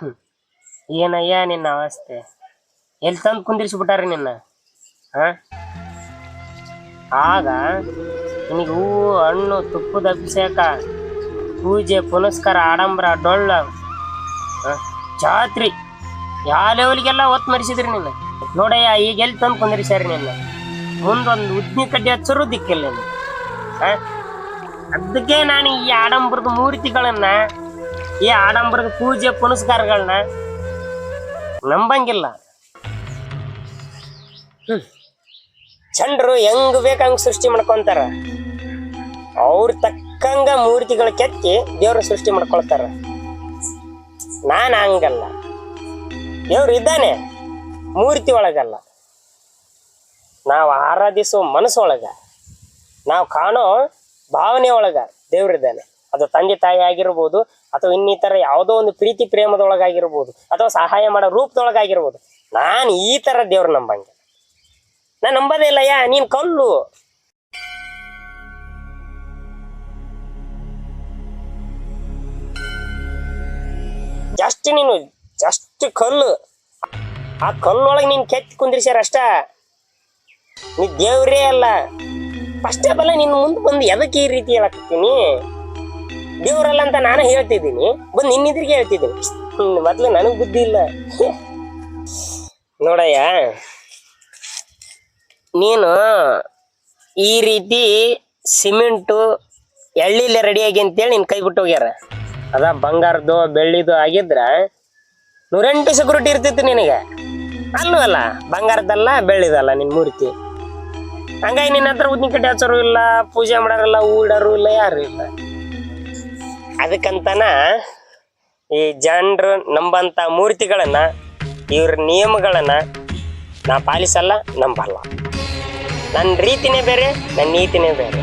ಹ್ಮ್. ಏನಯ್ಯ ನಿನ್ನ ಅವಸ್ಥೆ ಎಲ್ಲಿ ತಂದು ಕುಂದಿರಿಸ್ಬಿಟ್ಟಾರ ನಿನ್ನ ಹಾಂ ಆಗ ನಿನಗೆ ಹೂವು ಹಣ್ಣು, ತುಪ್ಪದ ಅಭಿಷೇಕ, ಪೂಜೆ, ಪುನಸ್ಕಾರ, ಆಡಂಬರ, ಡೊಳ್ಳ? ಜಾತ್ರಿ ಯಾವ ಲೆವೆಲ್ಗೆಲ್ಲ ಒತ್ತು ಮರಿಸಿದ್ರಿ ನಿನ್ನ ನೋಡಯ್ಯ, ಈಗ ಎಲ್ಲಿ ತಂದು ಕುಂದಿರಿಸ್ಯಾರ ನಿನ್ನ ಮುಂದೊಂದು ಉದ್ನಿ ಕಡ್ಡಿ ಹಚ್ಚರು ದಿಕ್ಕಿಲ್ಲ ನೀನು? ಅದಕ್ಕೆ ನಾನು ಈ ಆಡಂಬರದ ಮೂರ್ತಿಗಳನ್ನ ಈ ಆಡಂಬರದ ಪೂಜೆ ಪುನಸ್ಕಾರಗಳನ್ನ ನಂಬಂಗಿಲ್ಲ. ಚಂಡ್ರು ಹೆಂಗ್ ಬೇಕು ಹಂಗ್ ಸೃಷ್ಟಿ ಮಾಡ್ಕೊಂತಾರ. ಅವ್ರ ತಕ್ಕಂಗ ಮೂರ್ತಿಗಳು ಕೆತ್ತಿ ದೇವ್ರ ಸೃಷ್ಟಿ ಮಾಡ್ಕೊಳ್ತಾರ. ನಾನು ಹಂಗಲ್ಲ. ದೇವ್ರು ಇದ್ದಾನೆ. ಮೂರ್ತಿ ಒಳಗಲ್ಲ. ನಾವು ಆರಾಧಿಸೋ ಮನಸ್ಸೊಳಗ ನಾವು ಕಾಣೋ ಭಾವನೆ ಒಳಗ ದೇವ್ರಿದ್ದಾನೆ ಅದು ತಂದೆ ತಾಯಿ ಆಗಿರ್ಬೋದು ಅಥವಾ ಇನ್ನಿತರ ಯಾವುದೋ ಒಂದು ಪ್ರೀತಿ ಪ್ರೇಮದೊಳಗಾಗಿರ್ಬೋದು ಅಥವಾ ಸಹಾಯ ಮಾಡೋ ರೂಪದೊಳಗಾಗಿರ್ಬೋದು, ನಾನು ಈ ತರ ದೇವ್ರ ನಂಬಂಗೆ. ನಾನು ನಂಬದೇ ಇಲ್ಲ, ಯಾ, ನೀನ್ ಕಲ್ಲು. ಜಸ್ಟ್ ನೀನು ಜಸ್ಟ್ ಕಲ್ಲು. ಆ ಕಲ್ಲೊಳಗೆ ನೀನ್ ಕೆತ್ತಿ ಕುಂದಿರ್ಸ್ಯಾರ ಅಷ್ಟ. ನೀ ದೇವ್ರೇ ಅಲ್ಲ. ಫಸ್ಟ್ ಆಫ್ ಆಲ್ ನಿನ್ ಮುಂದೆ ಬಂದು ಎದಕ್ಕೆ ಈ ರೀತಿ ಹೇಳಕತ್ತೀನಿ? ದೇವ್ರಲ್ಲ ಅಂತ ನಾನು ಹೇಳ್ತಿದ್ದೀನಿ. ಬಂದು ನಿನ್ನಿದ್ರಿಗೆ ಹೇಳ್ತಿದ್ದೀನಿ. ಮೊದ್ಲು ನನಗ್ ಬುದ್ಧಿ ಇಲ್ಲ. ನೋಡಯ್ಯ, ನೀನು ಈ ರೀತಿ ಸಿಮೆಂಟು ಎಳ್ಳಿಲ್ಲ ರೆಡಿಯಾಗಿ ಅಂತೇಳಿ ನಿನ್ ಕೈ ಬಿಟ್ಟು ಹೋಗ್ಯಾರ. ಅದ ಬಂಗಾರದ್ದು ಬೆಳ್ಳಿದು ಆಗಿದ್ರ ನೂರೆಂಟು ಸೆಕ್ಯೂರಿಟಿ ಇರ್ತಿತ್ತು ನಿನಗೆ. ಅಲ್ಲೂ ಅಲ್ಲ ಬಂಗಾರದಲ್ಲ ಬೆಳ್ಳಿದಲ್ಲ ನಿನ್ ಮೂರ್ತಿ. ಹಂಗಾಗಿ ನಿನ್ನ ಹತ್ರ ಉದ್ದಿನ ಕಟ್ಟಿ ಹಚ್ಚೋರು ಇಲ್ಲ, ಪೂಜೆ ಮಾಡೋರಿಲ್ಲ ಹೂ ಇಡೋರು ಇಲ್ಲ, ಯಾರು ಇಲ್ಲ. ಅದಕ್ಕಂತನ ಈ ಜನರು ನಂಬಂತ ಮೂರ್ತಿಗಳನ್ನ, ಇವ್ರ ನಿಯಮಗಳನ್ನ ನಾ ಪಾಲಿಸಲ್ಲ, ನಂಬಲ್ಲ. ನನ್ನ ರೀತಿನೇ ಬೇರೆ ನನ್ನ ನೀತಿನೇ ಬೇರೆ.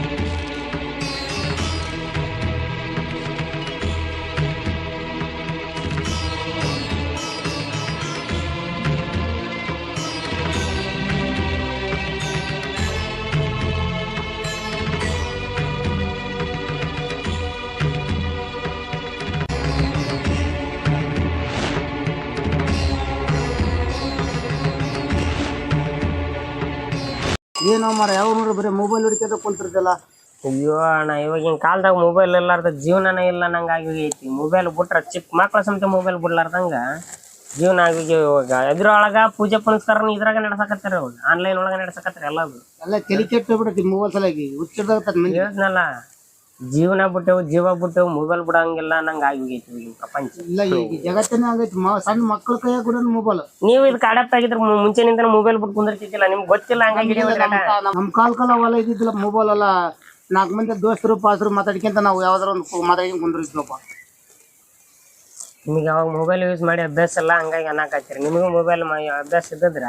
ಏನೋ ಮಾರ ಯಾವ ನೋಡ್ರಿ ಬರೀ ಮೊಬೈಲ್ ಹುಡುಕಿದ್ರೆ ಕುಂತಿರ್ತಲ್ಲ ಅಯ್ಯೋ ಅಣ್ಣ ಇವಾಗಿನ ಕಾಲದಾಗ ಮೊಬೈಲ್ ಇಲ್ಲಾರ್ದ ಜೀವನನೇ ಇಲ್ಲ ನಂಗಾಗಿ ಐತಿ ಮೊಬೈಲ್ ಬಿಟ್ರ ಚಿಕ್ಕ ಮಕ್ಳ ಸಮೇತ ಮೊಬೈಲ್ ಬಿಡ್ಲಾರ್ದಂಗ ಜೀವನ ಆಗಿ ಇವಾಗ. ಇದ್ರೊಳಗ ಪೂಜೆ ಪುನಸ್ಕಾರ ಇದ್ರಾಗ ನಡ್ಸಕತ್ತಾರ ಇವಾಗ ಆನ್ಲೈನ್ ಒಳಗ ನಡ್ಸಕತ್ತಾರ ಎಲ್ಲದು ಎಲ್ಲ ತಲೆ ಕೆಟ್ಟು ಬಿಡತಿ ಮೊಬೈಲ್ ಸಲಾಗಿ ಹುಚ್ಚಿಡ್ದಾಗ ಹೇಳ್ದ್ನಲ್ಲ. ಜೀವನ ಬಿಟ್ಟೆವು ಜೀವ ಬಿಟ್ಟೆವು ಮೊಬೈಲ್ ಬಿಡಂಗಿಲ್ಲ ನಂಗೆ ಆಗಿ ಹೋಗೈತಿ ಈಗಿನ ಪ್ರಪಂಚ. ಇಲ್ಲ ಈಗ ಜಗತ್ತನೇ ಆಗೈತಿ ಮ- ಸಣ್ಣ ಮಕ್ಳ ಕೈಯಾಗ ಕೂಡ ಮೊಬೈಲ್ ನೀವು ಇದಕ್ಕೆ ಅಡಾಪ್ಟ್ ಆಗಿದ್ರೆ ಮುಂಚೆ ಮುಂಚೆನಿಂದ ಮೊಬೈಲ್ ಬಿಟ್ಟು ಕುಂದಿರ್ತಿದ್ದಿಲ್ಲ ನಿಮ್ಗೆ ಗೊತ್ತಿಲ್ಲ ಹಂಗಾಗಿ ಹಿಡಿಯೋದ್ರಿ ಆಟ. ನಮ್ ಕಾಲ್ ಕಾಲ ಹೊಲ ಇದ್ದಿದ್ದಿಲ್ಲ ಮೊಬೈಲ್ ಅಲ್ಲ. ನಾಲ್ಕು ಮಂದಿ ದೋಸ್ತರು ಪಾಸರು ಮಾತಾಡ್ಕೊಂತ ನಾವು ಯಾವ್ದಾರ ಒಂದು ಮಾತಾಡ್ಕೊಂಡ್ ಕುಂದ್ರಿದ್ವಪ್ಪ ನಿಮಗೆ ಅವಾಗ ಮೊಬೈಲ್ ಯೂಸ್ ಮಾಡಿ ಅಭ್ಯಾಸ ಇಲ್ಲ ಹಂಗಾಗಿ ಅನ್ನಕತ್ತೀರಿ ನಿಮಗೂ ಮೊಬೈಲ್ ಅಭ್ಯಾಸ ಇದ್ದದ್ರ?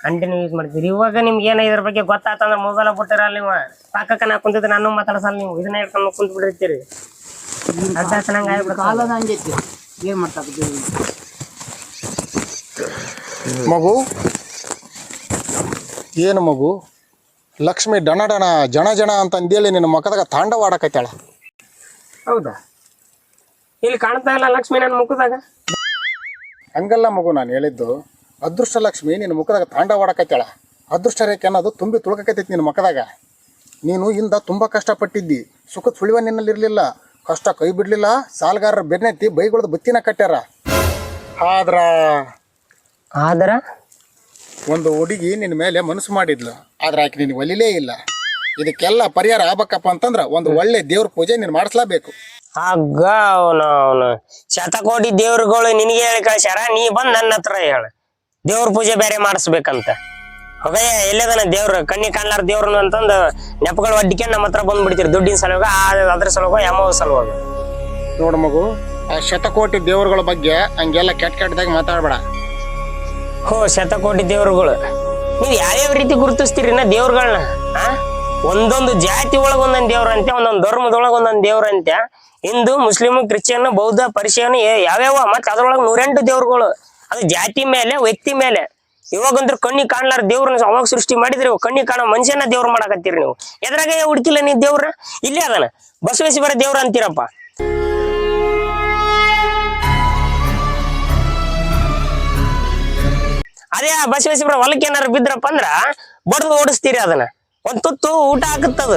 ಕಂಟಿನ್ಯೂ ಯೂಸ್ ಮಾಡ್ತೀರಿ ಇವಾಗ ನಿಮ್ಗೆ ಏನೋ ಇದ್ರ ಬಗ್ಗೆ ಗೊತ್ತಾತಂದ್ರೆ ಮೊಬೈಲ್ ಬಿಟ್ಟಿರಲ್ಲ ನೀವು? ಪಕ್ಕಕ್ಕ ನಾ ಕುಂತಿದ್ರೆ ನಾನು ಮಾತಾಡ್ಸಲ್ಲ ನೀವು. ಇದನ್ನ ಹಿಡ್ಕೊಂಡು ಕುಂತ ಬಿಡಿರ್ತೀರಿ ಕಾಲದ ಹಂಗೈತಿ ಏನ್ ಮಗು? ಏನು ಮಗು? ಲಕ್ಷ್ಮಿ ಡಣ ಡಣ ಜಣ ಜಣ ಅಂತ ಅಂದೇಳಿ ನಿನ್ನ ಮುಖದಾಗ ತಾಂಡವಾಡಕತ್ತಾಳ ಹೌದಾ? ಇಲ್ಲಿ ಕಾಣ್ತಾ ಇಲ್ಲ ಲಕ್ಷ್ಮಿ ನನ್ನ ಮುಖದಾಗ. ಹಂಗಲ್ಲ ಮಗು ನಾನು ಹೇಳಿದ್ದು. ಅದೃಷ್ಟ ಲಕ್ಷ್ಮಿ ನಿನ್ನ ಮುಖದಾಗ ತಾಂಡವಾಡಕತ್ತಾಳ ಅದೃಷ್ಟ ರೇಖೆ ಅನ್ನೋದು ತುಂಬಿ ತುಳ್ಕಕತ್ತೈತಿ ನಿನ್ನ ಮುಖದಾಗ. ನೀನು ಇಂದ ತುಂಬ ಕಷ್ಟಪಟ್ಟಿದ್ದಿ. ಸುಖದ ಸುಳಿವ ನಿನ್ನಲ್ಲಿರಲಿಲ್ಲ. ಕಷ್ಟ ಕೈ ಬಿಡಲಿಲ್ಲ. ಸಾಲಗಾರರ ಬೆನ್ನೆತ್ತಿ ಬೈಗಳದ ಬುತ್ತಿನ ಕಟ್ಟ್ಯಾರ. ಆದ್ರ ಆದ್ರ? ಒಂದು ಹುಡುಗಿ ನಿನ್ನ ಮೇಲೆ ಮನಸ್ಸು ಮಾಡಿದ್ಲು. ಆದ್ರೆ ಆಕೆ ನಿನಗೆ ಒಲಿಲೇ ಇಲ್ಲ. ಇದಕ್ಕೆಲ್ಲ ಪರಿಹಾರ ಆಗ್ಬೇಕಪ್ಪ ಅಂತಂದ್ರೆ ಒಂದು ಒಳ್ಳೆ ದೇವ್ರ ಪೂಜೆ ನೀನು ಮಾಡಿಸ್ಲೇಬೇಕು. ಆಗ ಅವನು ಅವನು. ಶತಕೋಟಿ ದೇವ್ರುಗಳು ನಿನಗೆ ಹೇಳಿ ಕಳ್ಸ್ಯಾರ ನೀ ಬಂದು ನನ್ನ ಹತ್ರ ಹೇಳ. ದೇವ್ರ ಪೂಜೆ ಬೇರೆ ಮಾಡಿಸ್ಬೇಕಂತ. ಹೋಗಯ್ಯ ಎಲ್ಲದನ ದೇವ್ರು? ಕಣ್ಣಿ ಕಾಣ್ಲಾರ ದೇವ್ರನು ಅಂತಂದು ನೆಪಗಳು ಒಡ್ಡಿಕೆ ನಮ್ಮ ಹತ್ರ ಬಂದ್ಬಿಡ್ತೀರಿ. ದುಡ್ಡಿನ ಸಲುವಾಗ ಆ- ಅದ್ರ ಸಲುವಾಗ ಯಾವ ಸಲುವಾಗ. ನೋಡು ಮಗು ಆ ಶತಕೋಟಿ ದೇವ್ರಗಳ ಬಗ್ಗೆ ಹಂಗೆಲ್ಲ ಕೆಟ್ಟ ಕೆಟ್ಟದಾಗ ಮಾತಾಡಬೇಡ. ಹೋ ಶತಕೋಟಿ ದೇವ್ರುಗಳು. ನೀವು ಯಾವ್ಯಾವ ರೀತಿ ಗುರುತಿಸ್ತೀರಿ ನಾ ದೇವ್ರಗಳನ್ನ ಆ? ಒಂದೊಂದು ಜಾತಿ ಒಳಗ ಒಂದೊಂದು ದೇವ್ರ ಅಂತೆ ಒಂದೊಂದು ಧರ್ಮದೊಳಗ ಒಂದೊಂದು ದೇವ್ರ ಅಂತ ಹಿಂದೂ ಮುಸ್ಲಿಮ್ ಕ್ರಿಶ್ಚಿಯನ್ ಬೌದ್ಧ ಪರಿಶಿಯನ್ ಯಾವ್ಯಾವ? ಮತ್ತೆ ಅದ್ರೊಳಗೆ ನೂರೆಂಟು ದೇವ್ರುಗಳು. ಅದು ಜಾತಿ ಮೇಲೆ, ವ್ಯಕ್ತಿ ಮೇಲೆ. ಇವಾಗಂದ್ರ ಕಣ್ಣಿ ಕಾಣ್ಲಾರ ದೇವ್ರನ್ನ ಅವಾಗ ಸೃಷ್ಟಿ ಮಾಡಿದ್ರಿ ಕಣ್ಣಿ ಕಾಣೋ ಮನುಷ್ಯನ ದೇವ್ರ ಮಾಡಕತ್ತೀರಿ ನೀವು. ಎದ್ರಾಗ ಹುಡುಕಿಲ್ಲ ನೀ ದೇವ್ರ? ಇಲ್ಲೇ ಅದನ. ಬಸವೇಶ್ವರ ದೇವ್ರ ಅಂತೀರಪ್ಪ. ಅದೇ ಆ ಬಸವೇಶ್ವರ ಹೊಲಕ್ಕೆ ಏನಾರು ಬಿದ್ರಪ್ಪ ಅಂದ್ರ ಬಡದು ಓಡಿಸ್ತೀರಿ ಅದನ್ನ. ಒಂದ್ ತುತ್ತು ಊಟ ಹಾಕತ್ತದ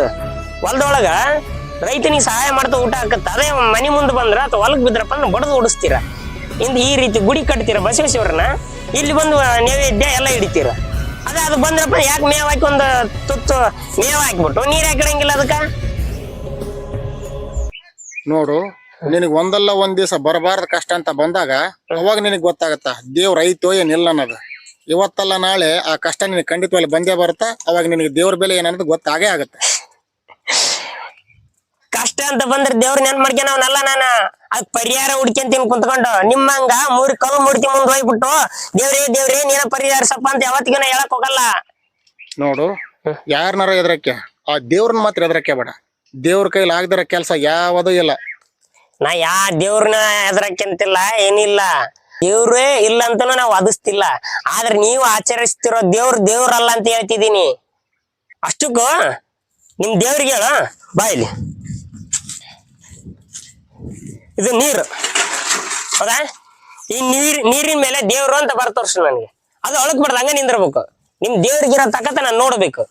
ಹೊಲದೊಳಗ ರೈತನಿಗೆ ಸಹಾಯ ಮಾಡ್ತಾ ಊಟ ಹಾಕತ್ತ ಅದೇ ಮನಿ ಮುಂದೆ ಬಂದ್ರ ಅಥವಾ ಹೊಲಕ್ ಬಿದ್ರಪ್ಪ ಅಂದ್ರೆ ಬಡ್ದು ಓಡಿಸ್ತೀರ. ಇಂದ ಈ ರೀತಿ ಗುಡಿ ಕಟ್ತೀರ ಬಸವೇಶ್ವರನ? ಇಲ್ಲಿ ಬಂದು ನೈವೇದ್ಯ ಎಲ್ಲ ಹಿಡಿತೀರ? ಅದ ಅದು ಬಂದ್ರಪ್ಪ ಯಾಕೆ ಮೇವ್ ಹಾಕಿ ಒಂದು ತುತ್ತು ಮೇವ್ ಹಾಕ್ಬಿಟ್ಟು? ನೀರ್ ಹಾಕಿಡಂಗಿಲ್ಲ ಅದಕ್ಕ? ನೋಡು, ನಿನಗೆ ಒಂದಲ್ಲ ಒಂದ್ ದಿವಸ ಬರಬಾರ್ದ ಕಷ್ಟ ಅಂತ ಬಂದಾಗ ಅವಾಗ ನಿನಗೆ ಗೊತ್ತಾಗತ್ತ, ದೇವ್ರ ಐತೋ ಏನಿಲ್ಲ ಅನ್ನೋದು. ಇವತ್ತಲ್ಲ ನಾಳೆ ಆ ಕಷ್ಟ ನಿನಗೆ ಖಂಡಿತವಾಗಿ ಬಂದೇ ಬರುತ್ತಾ? ಅವಾಗ ನಿನಗೆ ದೇವ್ರ ಬೆಲೆ ಏನನ್ನೋದು ಗೊತ್ತಾಗೇ ಆಗುತ್ತೆ. ಅಂತ ಬಂದ್ರೆ ದೇವ್ರ ನೆನ್ ಮಾಡ್ಕೊಂಡ್ ಅವನಲ್ಲ ನಾನು. ಅದ್ ಪರಿಹಾರ ಹುಡ್ಕೊಂತೀನಿ ಕುಂತ್ಕೊಂಡು. ನಿಮ್ಮಂಗ ಮೂರ್ ಕಲ್ ಮೂರ್ತಿ ಮುಂದ್ ಹೋಗ್ಬಿಟ್ಟು ದೇವ್ರೇ ದೇವ್ರಿ ನೀನ ಪರಿಹಾರಸಪ್ಪ ಅಂತ ಯಾವತ್ತಿಗೂ ಹೇಳಕ್ ಹೋಗಲ್ಲ. ನೋಡು ಯಾರನ್ನಾರ ಎದ್ರಕ್ಕೆ ಆ ದೇವ್ರನ್ನ ಮಾತ್ರ ಎದ್ರಕ್ಕೆ ಬೇಡ. ದೇವ್ರ ಕೈಲಿ ಆಗದಿರೋ ಕೆಲಸ ಯಾವದೂ ಇಲ್ಲ. ನಾ ಯಾ ದೇವ್ರನ್ನ ಎದುರಕ್ಕಿಂತಿಲ್ಲ ಏನಿಲ್ಲ. ದೇವ್ರೇ ಇಲ್ಲ ಅಂತನೂ ನಾವು ವಾದಿಸ್ತಿಲ್ಲ. ಆದ್ರೆ ನೀವು ಆಚರಿಸ್ತಿರೋ ದೇವ್ರ ದೇವ್ರಲ್ಲ ಅಂತ ಹೇಳ್ತಿದ್ದೀನಿ. ಅಷ್ಟಕ್ಕೂ ನಿಮ್ ದೇವ್ರಿಗೆ ಹೇಳ ಬಾ ಇಲ್ಲಿ. ಇದು ನೀರು. ಹೌದಾ? ಈ ನೀರ್, ನೀರಿನ ಮೇಲೆ ದೇವ್ರು ಅಂತ ಬರ್ ತೋರ್ಸು ನನಗೆ. ಅದು ಅಳಕ್ ಬರ್ದ ಹಂಗ ನಿಂದಿರ್ಬೇಕು. ನಿಮ್ ದೇವ್ರಿಗಿರೋ ತಕ್ಕತ್ತ ನಾನು ನೋಡ್ಬೇಕು.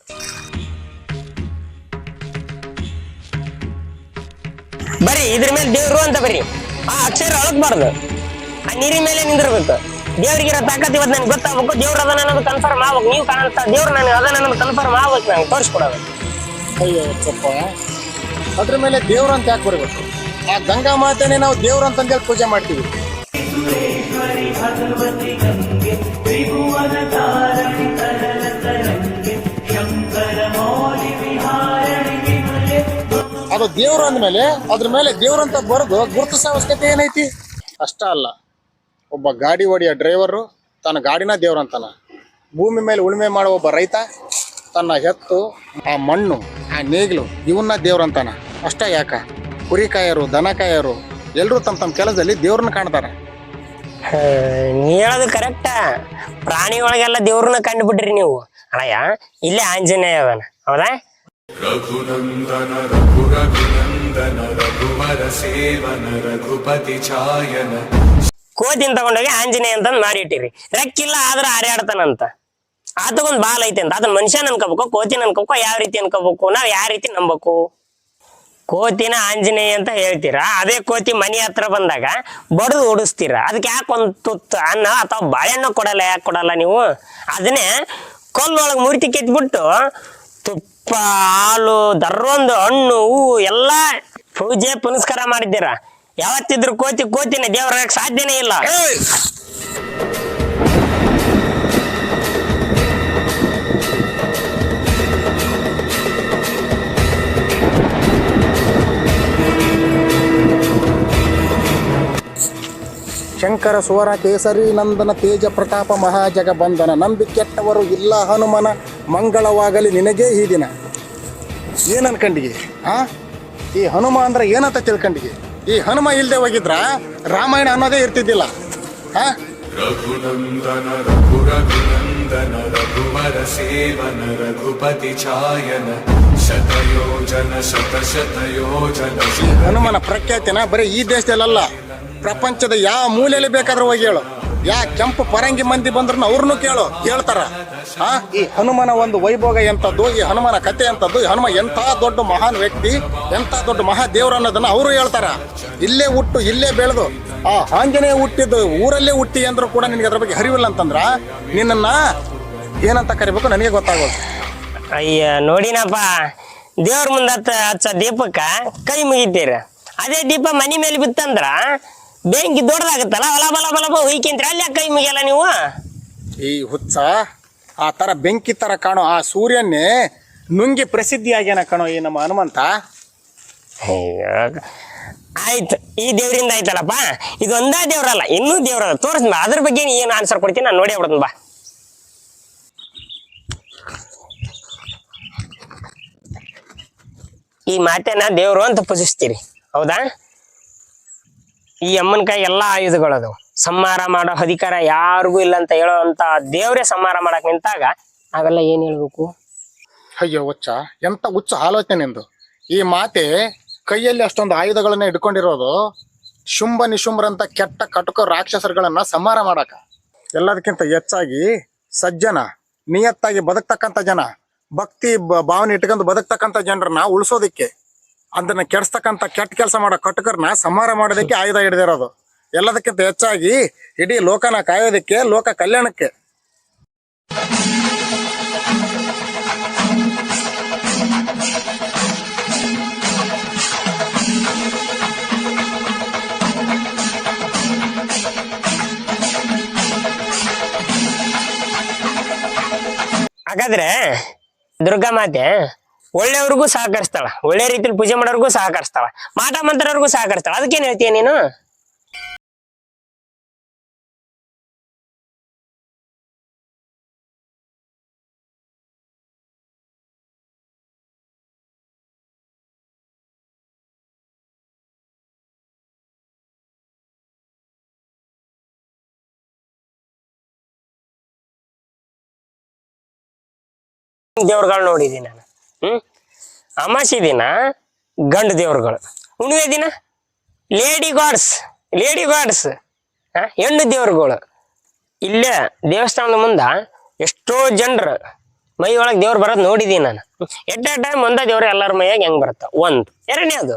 ಬರೀ ಇದ್ರ ಮೇಲೆ ದೇವ್ರು ಅಂತ ಬರೀ ಆ ಅಕ್ಷರ ಅಳಕ್ಬಾರ್ದು ಆ ನೀರಿನ ಮೇಲೆ ನಿಂದಿರ್ಬೇಕು. ದೇವ್ರಿಗಿರೋ ತಾಕತ್ ಇವತ್ತು ನನಗೆ ಗೊತ್ತಾಗ್ಬೇಕು, ದೇವ್ರ ಅದನ್ನ ಅನ್ನೋದು ಕನ್ಫರ್ಮ್ ಆಗ್ಬೇಕು. ನೀವು ಕಾಣಂತ ದೇವ್ರ ನನಗೆ ಅದನ್ನ ಅನ್ನೋದು ಕನ್ಫರ್ಮ್ ಆಗ್ಬೇಕು ನಂಗೆ, ತೋರಿಸ್ಕೊಡೋದು. ಅಯ್ಯೋ ಅದ್ರ ಮೇಲೆ ದೇವ್ರ ಅಂತ ಯಾಕೆ ಬರಬೇಕು? ಆ ಗಂಗಾ ಮಾತೆನೆ ನಾವು ದೇವ್ರ ಅಂತಂದೇಳಿ ಪೂಜೆ ಮಾಡ್ತೀವಿ. ಅದು ದೇವ್ರ ಅಂದ್ಮೇಲೆ, ಅದ್ರ ಮೇಲೆ ದೇವ್ರು ಅಂತ ಬರೆದು ಗುರುತಿಸೋ ಅವಶ್ಯಕತೆ ಏನೈತಿ? ಅಷ್ಟ ಅಲ್ಲ. ಒಬ್ಬ ಗಾಡಿ ಹೊಡೆಯ ಡ್ರೈವರು ತನ್ನ ಗಾಡಿನ ದೇವ್ರು ಅಂತಾನ. ಭೂಮಿ ಮೇಲೆ ಉಳುಮೆ ಮಾಡುವ ಒಬ್ಬ ರೈತ ತನ್ನ ಎತ್ತು ಆ ಮಣ್ಣು, ಆ ನೇಗಿಲು, ಇವನ್ನ ದೇವ್ರು ಅಂತಾನ. ಅಷ್ಟ ಯಾಕ? ಕುರಿ ಕಾಯರು ದನ ಕಾಯರು ಎಲ್ಲರೂ ತಮ್ಮ ತಮ್ಮ ಕೆಲಸದಲ್ಲಿ ದೇವ್ರನ್ನ ಕಾಣ್ತಾರೆ. ನೀ ಹೇಳೋದು ಕರೆಕ್ಟ ಪ್ರಾಣಿಗಳಿಗೆಲ್ಲ ದೇವ್ರನ್ನ ಕಂಡುಬಿಟ್ರಿ ನೀವು. ಅಳಯ್ಯ ಇಲ್ಲೇ ಆಂಜನೇಯ ಅವನ ಹೌದಾ? ರಘುನಂದನ ರಘು ರಘುನಂದನ ರಘುವರ ಸೇವನ ರಘುಪತಿ ಛಾಯನ ಕೋತಿನ ತಗೊಂಡೋಗಿ ಆಂಜನೇಯ ಅಂತ ಮಾಡಿಟ್ಟಿರಿ ರೆಕ್ಕಿಲ್ಲ ಆದ್ರೆ ಹಾರ್ಯಾಡ್ತಾನಂತ ಆತಗೊಂದ್ ಬಾಲ್ ಐತೆ ಅಂತ. ಅದನ್ನ ಮನುಷ್ಯನ ಅನ್ಕೋಬೇಕು ಕೋತಿನ ಅನ್ಕೋಬೇಕು ಯಾವ ರೀತಿ ಅನ್ಕೋಬೇಕು ನಾವ್ ಯಾವ ರೀತಿ ನಂಬಬೇಕು ಕೋತಿನ ಆಂಜನೇಯ ಅಂತ ಹೇಳ್ತೀರಾ? ಅದೇ ಕೋತಿ ಮನೆ ಹತ್ರ ಬಂದಾಗ ಬಡದು ಓಡಿಸ್ತೀರಾ? ಅದಕ್ಕೆ ಯಾಕೆ ಒಂದು ತುತ್ತು ಅನ್ನ ಅಥವಾ ಬಾಳೆಹಣ್ಣು ಕೊಡಲ್ಲ, ಯಾಕೆ ಕೊಡಲ್ಲ ನೀವು? ಅದನ್ನೇ ಕಲ್ಲೊಳಗೆ ಮೂರ್ತಿ ಕೆತ್ಬಿಟ್ಟು ತುಪ್ಪ, ಹಾಲು ದರ್ರೊಂದು ಹಣ್ಣು, ಹೂವು, ಎಲ್ಲ ಪೂಜೆ ಪುನಸ್ಕಾರ ಮಾಡಿದ್ದೀರಾ? ಯಾವತ್ತಿದ್ರು ಕೋತಿ, ಕೋತಿನ ದೇವ್ರ ಸಾಧ್ಯನೇ ಇಲ್ಲ. ಶಂಕರ ಸುವರ ಕೇಸರಿ ನಂದನ ತೇಜ ಪ್ರತಾಪ ಮಹಾಜಗ ಬಂಧನ. ನಂಬಿ ಕೆಟ್ಟವರು ಇಲ್ಲ ಹನುಮನ ಮಂಗಳವಾಗಲಿ ನಿನಗೇ ಈ ದಿನ. ಏನನ್ಕಂಡಿಗೆ ಆ? ಈ ಹನುಮ ಅಂದ್ರೆ ಏನಂತ ತಿಳ್ಕೊಂಡಿಗೆ? ಈ ಹನುಮ ಇಲ್ಲದೆ ಹೋಗಿದ್ರ ರಾಮಾಯಣ ಅನ್ನೋದೇ ಇರ್ತಿದ್ದಿಲ್ಲ. ರಘುನಂದನ ರಘು ರಘುನಂದನ ರಘುವರ ಸೇವನ ರಘುಪತಿ ಛಾಯನ ಶತಯೋಜನ ಶತ ಶತಯೋಜನ ಹನುಮನ ಪ್ರಖ್ಯಾತಿನ ಬರೀ ಈ ದೇಶದಲ್ಲ ಪ್ರಪಂಚದ ಯಾವ ಮೂಲೆಯಲ್ಲಿ ಬೇಕಾದ್ರೂ ಹೋಗಿ ಹೇಳು. ಯಾ ಕೆಂಪು ಪರಂಗಿ ಮಂದಿ ಬಂದ್ರು ಅವ್ರನ್ನು ಕೇಳು, ಹೇಳ್ತಾರ. ಆ? ಈ ಹನುಮನ ಒಂದು ವೈಭೋಗ ಎಂಥದ್ದು, ಈ ಹನುಮನ ಕತೆ ಎಂತದ್ದು ಈ ಹನುಮ ಎಂಥ ದೊಡ್ಡ ಮಹಾನ್ ವ್ಯಕ್ತಿ, ಎಂಥ ದೊಡ್ಡ ಮಹಾದೇವ್ರು ಅನ್ನೋದನ್ನ ಅವರು ಹೇಳ್ತಾರ. ಇಲ್ಲೇ ಹುಟ್ಟು, ಇಲ್ಲೇ ಬೆಳೆದು, ಆ ಆಂಜನೇಯ ಹುಟ್ಟಿದ್ದು ಊರಲ್ಲೇ ಹುಟ್ಟಿ ಅಂದ್ರೂ ಕೂಡ ನಿನಗೆ ಅದ್ರ ಬಗ್ಗೆ ಹರಿವಿಲ್ಲ ಅಂತಂದ್ರ, ನಿನ್ನನ್ನ ಏನಂತ ಕರಿಬೇಕು ನನಗೆ ಗೊತ್ತಾಗೋದು. ಅಯ್ಯ, ನೋಡಿನಪ್ಪ. ದೇವ್ರ ಮುಂದೆ ಹಚ್ಚ ದೀಪಕ್ಕ ಕೈ ಮುಗಿತೀರ. ಅದೇ ದೀಪ ಮನಿ ಮೇಲೆ ಬಿತ್ತಂದ್ರ ಬೆಂಕಿ ದೊಡ್ಡದಾಗತ್ತಲ್ಲ? ಹೊಲ ಬಲ ಬಲ ಹುಯ್ಕಿಂತ್ರ? ಅಲ್ಲಿ ಯಾಕ್ ಕೈ ಮುಗಿಯಲ್ಲ ನೀವು? ಈ ಹುಚ್ಚ ಆ ತರ ಬೆಂಕಿ ತರ ಕಾಣೋ ಆ ಸೂರ್ಯನ್ನೇ ನುಂಗಿ ಪ್ರಸಿದ್ಧಿ ಕಣೋ ಈ ನಮ್ಮ ಹನುಮಂತ? ಅಯ್ಯೋ. ಆಯ್ತು. ಈ ದೇವ್ರಿಂದ ಆಯ್ತಲ್ಲಪ್ಪ? ಇದು ಒಂದೇ ದೇವ್ರಲ್ಲ ಇನ್ನೂ ದೇವ್ರಲ್ಲ. ತೋರಿಸ್ ಅದ್ರ ಬಗ್ಗೆ ಏನು ಆನ್ಸರ್ ಕೊಡ್ತೀನಿ ನಾನು ನೋಡಿ ಬಿಡೋದು ಬಾ. ಈ ಮಾತೇನ ದೇವ್ರು ಅಂತ ಪೂಜಿಸ್ತೀರಿ. ಹೌದಾ? ಈ ಅಮ್ಮನ ಕೈ ಎಲ್ಲಾ ಆಯುಧಗಳದು ಸಂಹಾರ ಮಾಡೋ ಅಧಿಕಾರ ಯಾರಿಗೂ ಇಲ್ಲ ಅಂತ ಹೇಳೋ ಅಂತ ದೇವ್ರೇ ಸಂಹಾರ ಮಾಡಕ್ ನಿಂತಾಗ ನಾವೆಲ್ಲ ಏನ್ ಹೇಳ್ಬೇಕು? ಅಯ್ಯೋ ಹುಚ್ಚ, ಎಂತ ಹುಚ್ಚ ಆಲೋಚನೆ ಈ ಮಾತೆ ಕೈಯಲ್ಲಿ ಅಷ್ಟೊಂದು ಆಯುಧಗಳನ್ನ ಇಟ್ಕೊಂಡಿರೋದು ಶುಂಭ ನಿಶುಂಭರಂತ ಕೆಟ್ಟ ಕಟುಕ ರಾಕ್ಷಸರುಗಳನ್ನ ಸಂಹಾರ ಮಾಡಕ. ಎಲ್ಲದಕ್ಕಿಂತ ಹೆಚ್ಚಾಗಿ ಸಜ್ಜನ, ನಿಯತ್ತಾಗಿ ಬದುಕ್ತಕ್ಕಂಥ ಜನ, ಭಕ್ತಿ ಭಾವನೆ ಇಟ್ಕೊಂಡು ಬದುಕ್ತಕ್ಕಂಥ ಜನರನ್ನ ಉಳಿಸೋದಿಕ್ಕೆ. ಅದನ್ನ ಕೆಡ್ಸ್ತಕ್ಕಂತ ಕೆಟ್ಟ ಕೆಲಸ ಮಾಡೋ ಕಟಕರನ್ನ ಸಂಹಾರ ಮಾಡೋದಕ್ಕೆ ಆಯುಧ ಹಿಡಿದಿರೋದು. ಎಲ್ಲದಕ್ಕಿಂತ ಹೆಚ್ಚಾಗಿ ಇಡೀ ಲೋಕನ ಕಾಯೋದಕ್ಕೆ, ಲೋಕ ಕಲ್ಯಾಣಕ್ಕೆ. ಹಾಗಾದ್ರೆ ದುರ್ಗಾ ಮಾತೆ ಒಳ್ಳೆಯವ್ರಿಗೂ ಸಹಕರಿಸ್ತಾಳ. ಒಳ್ಳೆ ರೀತಿಲಿ ಪೂಜೆ ಮಾಡೋರ್ಗೂ ಸಹಕರಿಸ್ತಾಳ. ಮಾಟ ಮಂತ್ರವ್ರಿಗೂ ಸಹಕರಿಸ್ತಾಳ. ಅದಕ್ಕೇನ್ ಹೇಳ್ತೀಯ ನೀನು? ದೇವ್ರಗಳು ನೋಡಿದೀನಿ ನಾನು. ಹ್ಮ್? ಅಮಾಸಿ ದಿನ, ಗಂಡು ದೇವ್ರುಗಳು. ಹುಣ್ಣಿಮೆ ದಿನ, ಲೇಡಿ ಗಾಡ್ಸ್ ಲೇಡಿ ಗಾಡ್ಸ್ ಹೆಣ್ಣು ದೇವ್ರುಗಳು. ಇಲ್ಲೇ ದೇವಸ್ಥಾನದ ಮುಂದ ಎಷ್ಟೋ ಜನರು ಮೈ ಒಳಗೆ ದೇವ್ರು ಬರೋದು ನೋಡಿದೀನಿ ನಾನು. ಎಟ್ ಎ ಟೈಮ್ ಒಂದ ದೇವ್ರು ಎಲ್ಲರ ಮೈಯಾಗ ಹೆಂಗ್ ಬರುತ್ತ? ಒಂದು. ಎರಡನೇದು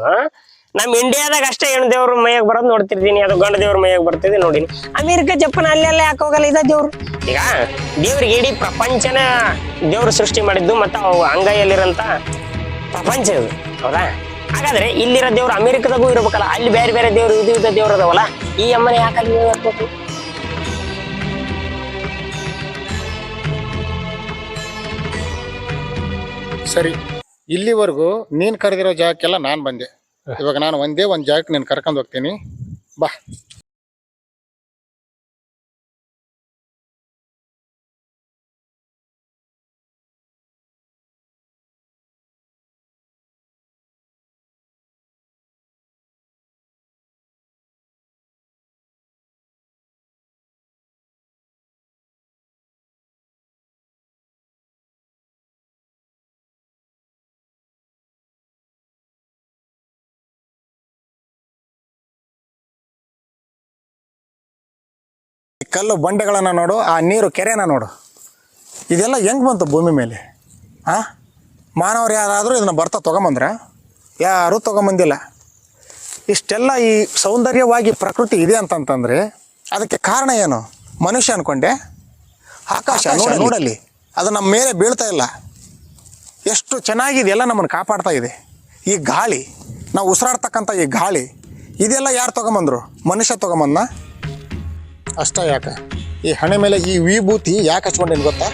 ನಮ್ಮ ಇಂಡಿಯಾದಾಗ ಅಷ್ಟೇ ಹೆಣ್ಣು ದೇವ್ರ ಮೈಯಾಗ ಬರೋದು ನೋಡ್ತಿರ್ತೀನಿ, ಅದು ಗಂಡ ದೇವ್ರ ಮೈಯಾಗ ಬರ್ತಿದ್ದೆ ನೋಡಿನಿ. ಅಮೇರಿಕ, ಜಪಾನ್ ಅಲ್ಲೆಲ್ಲ ಯಾಕೆ ಹೋಗಲ್ಲ ಇದ ದೇವ್ರು? ಈಗ ದೇವ್ರಿಗೆ ಇಡೀ ಪ್ರಪಂಚನ ದೇವ್ರು ಸೃಷ್ಟಿ ಮಾಡಿದ್ದು ಮತ್ತು ಅವು ಅಂಗೈಯಲ್ಲಿರಂತ ಪ್ರಪಂಚ ಇದು, ಹೌದಾ? ಹಾಗಾದ್ರೆ ಇಲ್ಲಿರೋ ದೇವ್ರು ಅಮೆರಿಕದಾಗೂ ಇರ್ಬೇಕಲ್ಲ, ಅಲ್ಲಿ ಬೇರೆ ಬೇರೆ ದೇವ್ರು ಇದು ಇದ್ದ ದೇವ್ರು ಅದಾವಲ್ಲ, ಈ ಅಮ್ಮನೆ ಯಾಕೆ ಅಲ್ಲಿ ಹಾಕ್ಬೇಕು? ಸರಿ, ಇಲ್ಲಿವರೆಗೂ ನೀನ್ ಕರೆದಿರೋ ಜಾಗಕ್ಕೆಲ್ಲ ನಾನ್ ಬಂದೆ. ಇವಾಗ ನಾನು ಒಂದೇ ಒಂದು ಜಾಗಕ್ಕೆ ನೀನ್ ಕರ್ಕೊಂಡು ಹೋಗ್ತೀನಿ. ಬಾ. ಕಲ್ಲು ಬಂಡೆಗಳನ್ನು ನೋಡು ಆ ನೀರು ಕೆರೆನ ನೋಡು. ಇದೆಲ್ಲ ಹೆಂಗೆ ಬಂತು ಭೂಮಿ ಮೇಲೆ? ಹಾಂ ಮಾನವರು ಯಾರಾದರೂ ಇದನ್ನು ಬರ್ತಾ ತೊಗೊಂಬಂದ್ರೆ? ಯಾರೂ ತೊಗೊಂಬಂದಿಲ್ಲ. ಇಷ್ಟೆಲ್ಲ ಈ ಸೌಂದರ್ಯವಾಗಿ ಪ್ರಕೃತಿ ಇದೆ ಅಂತಂತಂದ್ರೆ ಅದಕ್ಕೆ ಕಾರಣ ಏನು? ಮನುಷ್ಯ ಅಂದ್ಕೊಂಡೆ ಆಕಾಶ ನೋಡಲಿ. ಅದು ನಮ್ಮ ಮೇಲೆ ಬೀಳ್ತಾ ಇಲ್ಲ. ಎಷ್ಟು ಚೆನ್ನಾಗಿದೆ ಎಲ್ಲ ನಮ್ಮನ್ನು ಕಾಪಾಡ್ತಾ ಇದೆ. ಈ ಗಾಳಿ ನಾವು ಉಸಿರಾಡ್ತಕ್ಕಂಥ ಈ ಗಾಳಿ ಇದೆಲ್ಲ ಯಾರು ತೊಗೊಂಬಂದರು? ಮನುಷ್ಯ ತಗೊಂಬಂದ ಅಷ್ಟ ಯಾಕೆ? ಈ ಹಣೆ ಮೇಲೆ ಈ ವಿಭೂತಿ ಯಾಕೆ ಹಚ್ಕೊಂಡೇನು ಗೊತ್ತಾ?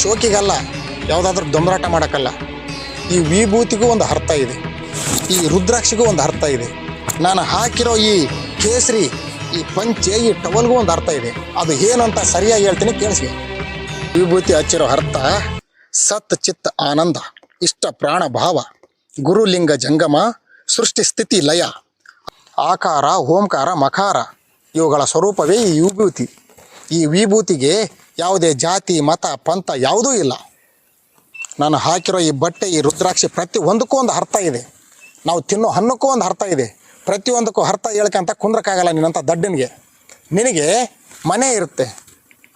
ಶೋಕಿಗಲ್ಲ, ಯಾವುದಾದ್ರೂ ದೊಂಬರಾಟ ಮಾಡೋಕ್ಕಲ್ಲ. ಈ ವಿಭೂತಿಗೂ ಒಂದು ಅರ್ಥ ಇದೆ. ಈ ರುದ್ರಾಕ್ಷಿಗೂ ಒಂದು ಅರ್ಥ ಇದೆ. ನಾನು ಹಾಕಿರೋ ಈ ಕೇಸರಿ, ಈ ಪಂಚೆ, ಈ ಟವಲ್ಗೂ ಒಂದು ಅರ್ಥ ಇದೆ. ಅದು ಏನಂತ ಸರಿಯಾಗಿ ಹೇಳ್ತೀನಿ ಕೇಳಿಸಿ ವಿಭೂತಿ ಹಚ್ಚಿರೋ ಅರ್ಥ, ಸತ್ ಚಿತ್ತ ಆನಂದ, ಇಷ್ಟ, ಪ್ರಾಣ, ಭಾವ, ಗುರುಲಿಂಗ, ಜಂಗಮ, ಸೃಷ್ಟಿ, ಸ್ಥಿತಿ, ಲಯ, ಆಕಾರ, ಓಂಕಾರ, ಮಕಾರ ಇವುಗಳ ಸ್ವರೂಪವೇ ಈ ವಿಭೂತಿ. ಈ ವಿಭೂತಿಗೆ ಯಾವುದೇ ಜಾತಿ, ಮತ, ಪಂಥ ಯಾವುದೂ ಇಲ್ಲ. ನಾನು ಹಾಕಿರೋ ಈ ಬಟ್ಟೆ, ಈ ರುದ್ರಾಕ್ಷಿ ಪ್ರತಿ ಒಂದಕ್ಕೂ ಒಂದು ಅರ್ಥ ಇದೆ. ನಾವು ತಿನ್ನೋ ಹಣ್ಣಕ್ಕೂ ಒಂದು ಅರ್ಥ ಇದೆ. ಪ್ರತಿಯೊಂದಕ್ಕೂ ಅರ್ಥ ಹೇಳ್ಕಂತ ಕುಂದ್ರಕ್ಕಾಗಲ್ಲ ನಿನ್ನಂಥ ದಡ್ಡನಿಗೆ. ನಿನಗೆ ಮನೆ ಇರುತ್ತೆ.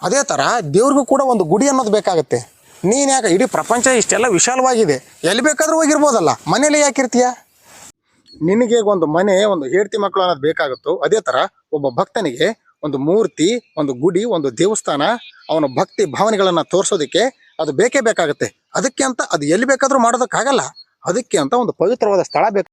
ಅದೇ ಥರ ದೇವ್ರಿಗೂ ಕೂಡ ಒಂದು ಗುಡಿ ಅನ್ನೋದು ಬೇಕಾಗುತ್ತೆ. ನೀನು ಯಾಕೆ ಇಡೀ ಪ್ರಪಂಚ ಇಷ್ಟೆಲ್ಲ ವಿಶಾಲವಾಗಿದೆ. ಎಲ್ಲಿ ಬೇಕಾದರೂ ಹೋಗಿರ್ಬೋದಲ್ಲ. ಮನೇಲಿ ಯಾಕಿರ್ತೀಯ ನಿನಗೆ ಒಂದು ಮನೆ, ಒಂದು ಹೆಂಡತಿ ಮಕ್ಕಳು ಅನ್ನೋದು ಬೇಕಾಗುತ್ತೋ, ಅದೇ ತರ ಒಬ್ಬ ಭಕ್ತನಿಗೆ ಒಂದು ಮೂರ್ತಿ, ಒಂದು ಗುಡಿ, ಒಂದು ದೇವಸ್ಥಾನ, ಅವನ ಭಕ್ತಿ ಭಾವನೆಗಳನ್ನ ತೋರಿಸೋದಕ್ಕೆ ಅದು ಬೇಕೇ ಬೇಕಾಗುತ್ತೆ. ಅದಕ್ಕೆ ಅಂತ, ಅದು ಎಲ್ಲಿ ಬೇಕಾದ್ರೂ ಮಾಡೋದಕ್ಕಾಗಲ್ಲ. ಅದಕ್ಕೆ ಅಂತ ಒಂದು ಪವಿತ್ರವಾದ ಸ್ಥಳ ಬೇಕು.